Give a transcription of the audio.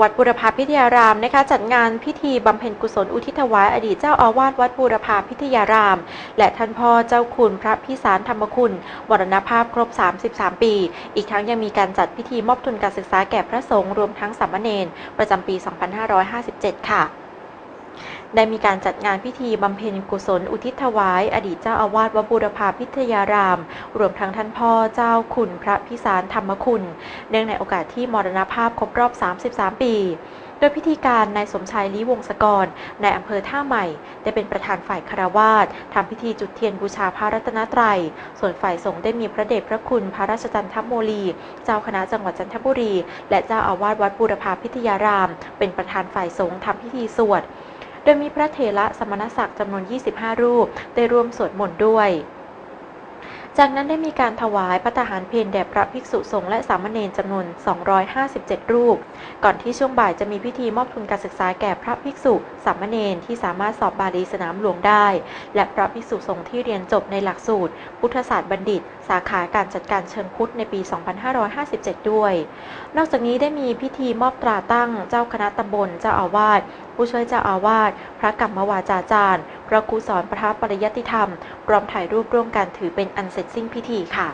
วัดบุรพาพิทยารามนะคะจัดงานพิธีบำเพ็ญกุศลอุทิศถวายอดีตเจ้าอาวาสวัดบุรพาพิทยาราม และท่านพ่อเจ้าคุณพระพิสารธรรมคุณวรณภาพครบ 33 ปี อีกทั้งยังมีการจัดพิธีมอบทุนการศึกษาแก่พระสงฆ์รวมทั้งสามเณรประจำปี 2557 ค่ะ ได้มีการจัดงานพิธีบำเพ็ญกุศลอุทิศถวาย อดีตเจ้าอาวาสวัดบูรพาพิทยาราม รวมทั้งท่านพ่อเจ้าคุณพระพิสารธรรมคุณ เนื่องในโอกาสที่มรณภาพครบรอบ 33 ปี โดยพิธีการนายสมชายลีวงศกรในอำเภอท่าใหม่ ได้เป็นประธานฝ่ายคารวาสทำพิธีจุดเทียนบูชาพระรัตนตรัย ส่วนฝ่ายสงฆ์ได้มีพระเดชพระคุณพระราชจันทโมลี เจ้าคณะจังหวัดจันทบุรี และเจ้าอาวาสวัดบูรพาพิทยาราม เป็นประธานฝ่ายสงฆ์ทำพิธีสวด โดยมีพระเถระสมณศักดิ์จำนวน 25 รูป ได้ร่วมสวดมนต์ด้วย จากนั้นได้มีการถวายพระทหารเพลแด่พระภิกษุสงฆ์และสามเณรจำนวน 257 รูป ก่อนที่ช่วงบ่ายจะมีพิธีมอบทุนการศึกษาแก่พระภิกษุสามเณรที่สามารถสอบบาลีสนามหลวงได้ และพระภิกษุสงฆ์ที่เรียนจบในหลักสูตร พุทธศาสตร์บัณฑิต สาขาการจัดการเชิงพุทธในปี 2557 ด้วย นอกจากนี้ได้มีพิธีมอบตราตั้งเจ้าคณะตำบลเจ้าอาวาสผู้ช่วยเจ้าอาวาสพระกรรมวาจาจารย์พระครูสอนพระปริยัติธรรมพร้อมถ่ายรูปร่วมกันถือเป็นอันเสร็จสิ้นพิธีค่ะ